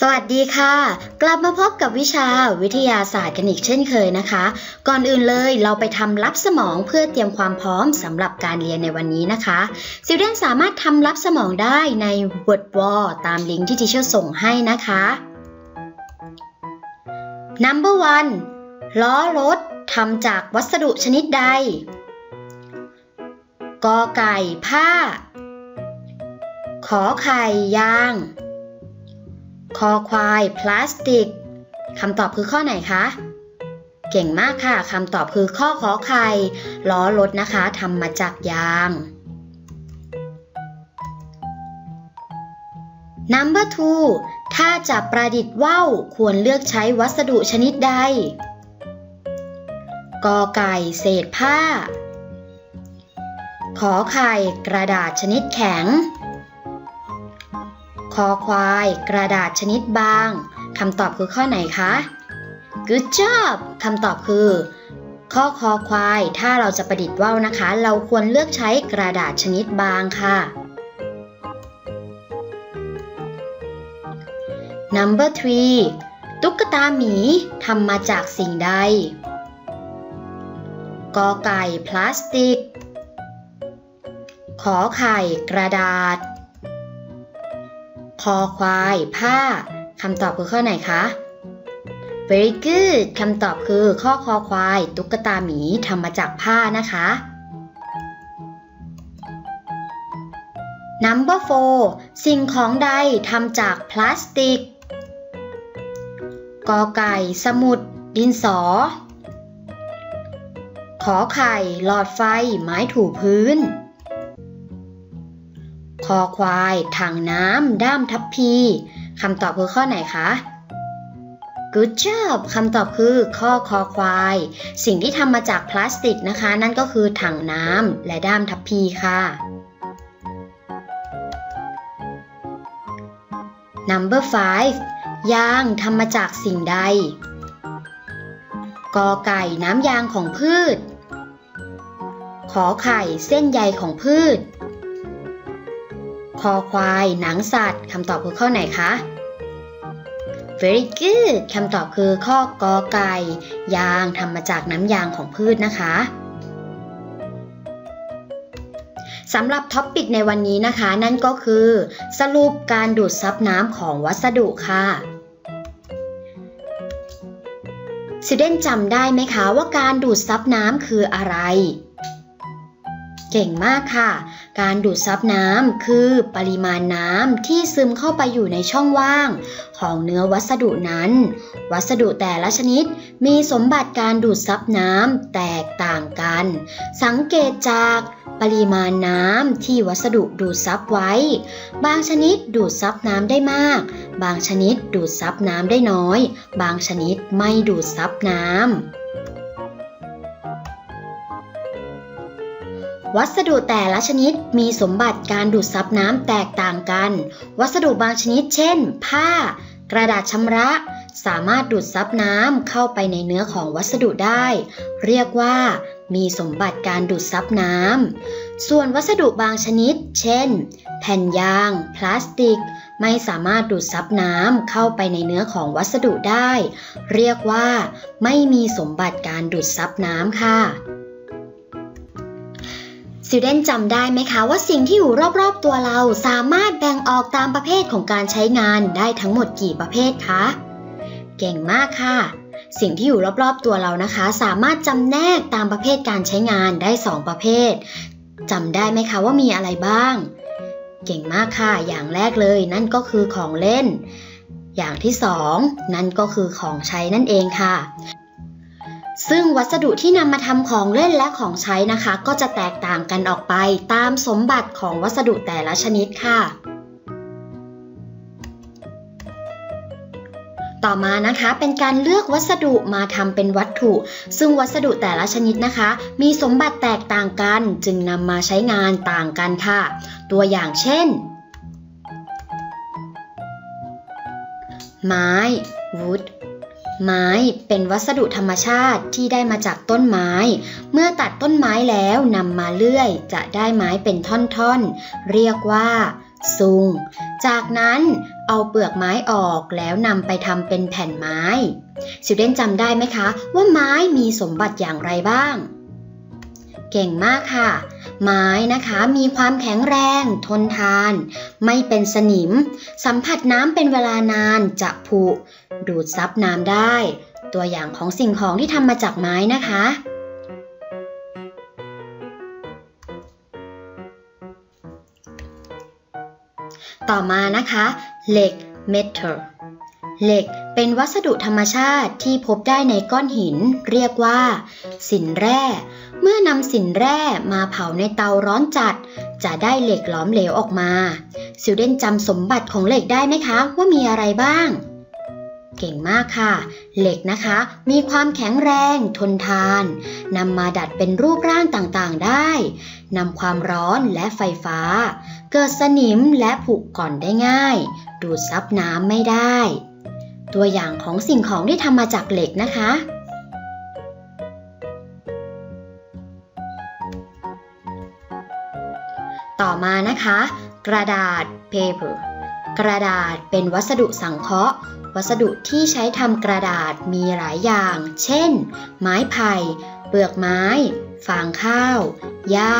สวัสดีค่ะ กลับมาพบกับวิชาวิทยาศาสตร์กันอีกเช่นเคยนะคะ ก่อนอื่นเลยเราไปทำรับสมองเพื่อเตรียมความพร้อมสำหรับการเรียนในวันนี้นะคะซิลเดนสามารถทำรับสมองได้ใน Word Wall ตามลิงก์ที่ทิเชอร์ส่งให้นะคะ Number one ล้อรถทำจากวัสดุชนิดใดกอไก่ผ้า ขอไข่ยาง คอควาย พลาสติก คำตอบคือข้อไหนคะ เก่งมากค่ะ คำตอบคือข้อขอไข่ล้อรถนะคะทำมาจากยาง Number 2 ถ้าจะประดิษฐ์ว่าวควรเลือกใช้วัสดุชนิดใด กอไก่เศษผ้า ขอไข่กระดาษชนิดแข็ง คอควาย กระดาษชนิดบาง คำตอบคือข้อไหนคะ Good job คำตอบคือ ข้อคอควาย ถ้าเราจะประดิษฐ์ว่าวนะคะ เราควรเลือกใช้กระดาษชนิดบางค่ะ Number three ตุ๊กตาหมีทำมาจากสิ่งใด กอไก่พลาสติก ขอไข่กระดาษ คอควายผ้าคำตอบคือข้อไหนคะ Very good คำตอบคือข้อคอควาย ตุ๊กตาหมีทำมาจากผ้านะคะ Number 4สิ่งของใดทำจากพลาสติกกอไก่ สมุด ดินสอ ขอไข่ หลอดไฟ ไม้ถูพื้น คอควายถังน้ำ ด้ามทัพพีคำตอบคือข้อไหนคะ Good job คำตอบคือข้อคอควาย สิ่งที่ทำมาจากพลาสติกนะคะ นั่นก็คือถังน้ำและด้ามทัพพีค่ะ Number 5ยางทำมาจากสิ่งใด กอไก่น้ำยางของพืช ขอไข่เส้นใยของพืช คอควาย หนังสัตว์คำตอบคือข้อไหนคะ Very good คำตอบคือข้อกอไก่ ยางทำมาจากน้ำยางของพืชนะคะสำหรับท็อปปิกในวันนี้นะคะ นั่นก็คือ สรุปการดูดซับน้ำของวัสดุค่ะซิเดนจำได้ไหมคะว่าการดูดซับน้ำคืออะไร เก่งมากค่ะ การดูดซับน้ำคือปริมาณน้ำที่ซึมเข้าไปอยู่ในช่องว่าง ของเนื้อวัสดุนั้น วัสดุแต่ละชนิดมีสมบัติการดูดซับน้ำแตกต่างกัน สังเกตจากปริมาณน้ำที่วัสดุดูดซับไว้ บางชนิดดูดซับน้ำได้มาก บางชนิดดูดซับน้ำได้น้อย บางชนิดไม่ดูดซับน้ำ วัสดุแต่ละชนิดมีสมบัติการดูดซับน้ำแตกต่างกัน วัสดุบางชนิดเช่น ผ้า กระดาษชำระ สามารถดูดซับน้ำเข้าไปในเนื้อของวัสดุได้ เรียกว่ามีสมบัติการดูดซับน้ำ ส่วนวัสดุบางชนิด เช่น แผ่นยาง พลาสติก ไม่สามารถดูดซับน้ำเข้าไปในเนื้อของวัสดุได้ เรียกว่า ไม่มีสมบัติการดูดซับน้ำค่ะ ซิลเดนจำได้ไหมคะว่าสิ่งที่อยู่รอบๆตัวเราสามารถแบ่งออกตามประเภทของการใช้งานได้ทั้งหมดกี่ประเภทคะ เก่งมากค่ะ สิ่งที่อยู่รอบๆตัวเรานะคะ สามารถจำแนกตามประเภทการใช้งานได้ 2 ประเภทจำได้ไหมคะว่ามีอะไรบ้าง เก่งมากค่ะ อย่างแรกเลยนั่นก็คือของเล่น อย่างที่สองนั่นก็คือของใช้นั่นเองค่ะ ซึ่งวัสดุที่นำมาทำของเล่นและของใช้นะคะ ก็จะแตกต่างกันออกไปตามสมบัติของวัสดุแต่ละชนิดค่ะ ต่อมานะคะเป็นการเลือกวัสดุมาทำเป็นวัตถุ ซึ่งวัสดุแต่ละชนิดนะคะ มีสมบัติแตกต่างกัน จึงนำมาใช้งานต่างกันค่ะ ตัวอย่างเช่น ไม้ wood ไม้เป็นวัสดุธรรมชาติที่ได้มาจากต้นไม้ เมื่อตัดต้นไม้แล้วนำมาเลื่อยจะได้ไม้เป็นท่อนๆ เรียกว่าซุง จากนั้นเอาเปลือกไม้ออกแล้วนำไปทำเป็นแผ่นไม้สิวเดนจำได้ไหมคะ ว่าไม้มีสมบัติอย่างไรบ้าง เก่งมากค่ะ ไม้นะคะมีความแข็งแรง ทนทาน ไม่เป็นสนิม สัมผัสน้ำเป็นเวลานานจะผุ ดูดซับน้ำได้ ตัวอย่างของสิ่งของที่ทำมาจากไม้นะคะ ต่อมานะคะเหล็ก metal เหล็กเป็นวัสดุธรรมชาติที่พบได้ในก้อนหิน เรียกว่า สินแร่ เมื่อนำสินแร่มาเผาในเตาร้อนจัด จะได้เหล็กหลอมเหลวออกมาซิลเดนจำสมบัติของเหล็กได้ไหมคะว่ามีอะไรบ้าง เก่งมากค่ะ เหล็กนะคะ มีความแข็งแรงทนทานนำมาดัดเป็นรูปร่างต่างๆได้นำความร้อนและไฟฟ้า เกิดสนิมและผุก่อนได้ง่าย ดูดซับน้ำไม่ได้ ตัวอย่างของสิ่งของที่ทำมาจากเหล็กนะคะ ต่อมานะคะ กระดาษ paper กระดาษเป็นวัสดุสังเคราะห์ วัสดุที่ใช้ทำกระดาษมีหลายอย่าง เช่น ไม้ไผ่ เปลือกไม้ ฟางข้าว หญ้า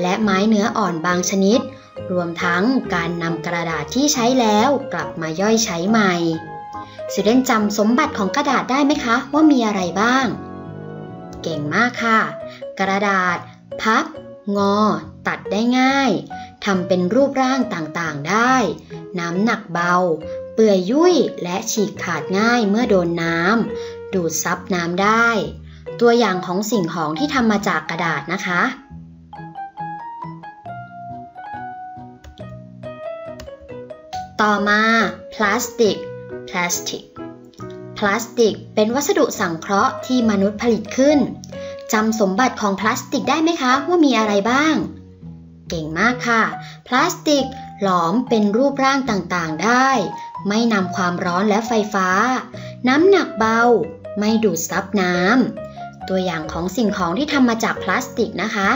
และไม้เนื้ออ่อนบางชนิด รวมทั้งการนำกระดาษที่ใช้แล้วกลับมาย่อยใช้ใหม่สิเดนจำสมบัติของกระดาษได้ไหมคะ ว่ามีอะไรบ้าง เก่งมากค่ะ กระดาษ พับ งอ ตัดได้ง่าย ทำเป็นรูปร่างต่างๆได้ น้ำหนักเบา เปื่อยยุ่ยและฉีกขาดง่ายเมื่อโดนน้ำ ดูดซับน้ำได้ ตัวอย่างของสิ่งของที่ทำมาจากกระดาษนะคะ ต่อมาพลาสติก พลาสติก พลาสติกเป็นวัสดุสังเคราะห์ที่มนุษย์ผลิตขึ้นจำสมบัติของพลาสติกได้ไหมคะ ว่ามีอะไรบ้าง ก่งมากค่ะ พลาสติกหลอมเป็นรูปร่างต่างๆได้ ไม่นำความร้อนและไฟฟ้า น้ำหนักเบา ไม่ดูดซับน้ำ ตัวอย่างของสิ่งของที่ทำมาจากพลาสติกนะคะ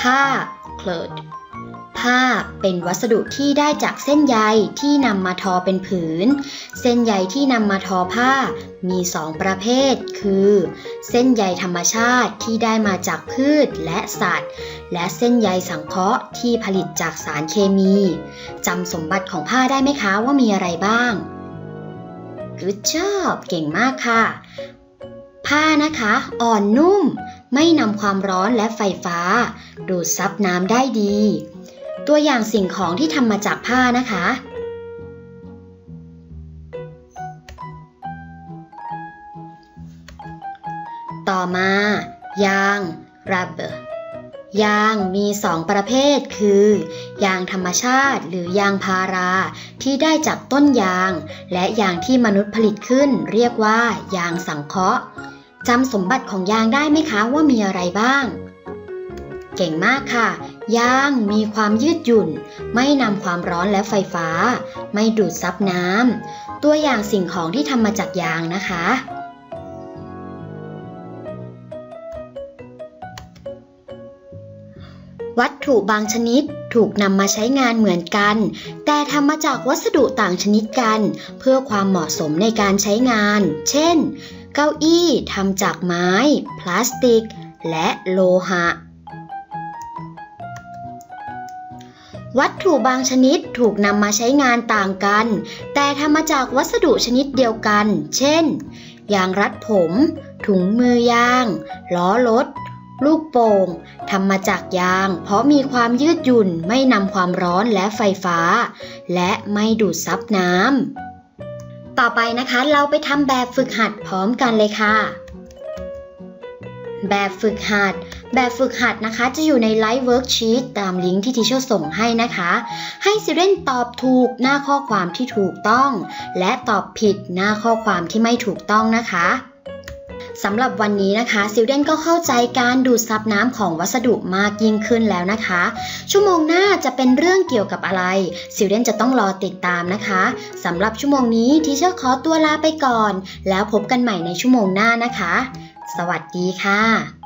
ผ้า cloth ผ้าเป็นวัสดุที่ได้จากเส้นใยที่นำมาทอเป็นผืน เส้นใยที่นำมาทอผ้ามีสองประเภท คือ เส้นใยธรรมชาติที่ได้มาจากพืชและสัตว์ และเส้นใยสังเคราะห์ที่ผลิตจากสารเคมีจำสมบัติของผ้าได้ไหมคะว่ามีอะไรบ้าง Good job เก่งมากค่ะ ผ้านะคะ อ่อนนุ่ม ไม่นำความร้อนและไฟฟ้า ดูดซับน้ำได้ดี ตัวอย่างสิ่งของที่ทำมาจากผ้านะคะ ต่อมา ยาง rubber ยางมีสองประเภทคือ ยางธรรมชาติหรือยางพารา ที่ได้จากต้นยาง และยางที่มนุษย์ผลิตขึ้น เรียกว่ายางสังเคราะห์จำสมบัติของยางได้ไหมคะว่ามีอะไรบ้าง เก่งมากค่ะ ย่างมีความยืดหยุ่น ไม่นำความร้อนและไฟฟ้า ไม่ดูดซับน้ำ ตัวอย่างสิ่งของที่ทำมาจากยางนะคะ วัตถุบางชนิดถูกนำมาใช้งานเหมือนกัน แต่ทำมาจากวัสดุต่างชนิดกัน เพื่อความเหมาะสมในการใช้งาน เช่น เก้าอี้ทำจากไม้ พลาสติก และโลหะ วัตถุบางชนิดถูกนำมาใช้งานต่างกัน แต่ทำมาจากวัสดุชนิดเดียวกัน เช่น ยางรัดผม ถุงมือยาง ล้อรถ ลูกโป่งทำมาจากยาง เพราะมีความยืดหยุ่นไม่นำความร้อนและไฟฟ้า และไม่ดูดซับน้ำ ต่อไปนะคะเราไปทำแบบฝึกหัดพร้อมกันเลยค่ะ แบบฝึกหัด แบบฝึกหัดนะคะ จะอยู่ในไลฟ์เวิร์กชีตตามลิงก์ที่ทีเชอร์ส่งให้นะคะ ให้ซิเรนตอบถูกหน้าข้อความที่ถูกต้อง และตอบผิดหน้าข้อความที่ไม่ถูกต้องนะคะสำหรับวันนี้นะคะซิลเดนก็เข้าใจการดูดซับน้ำของวัสดุมากยิ่งขึ้นแล้วนะคะ ชั่วโมงหน้าจะเป็นเรื่องเกี่ยวกับอะไรซิลเดนจะต้องรอติดตามนะคะสำหรับชั่วโมงนี้ทีเชอร์ขอตัวลาไปก่อน แล้วพบกันใหม่ในชั่วโมงหน้านะคะ สวัสดีค่ะ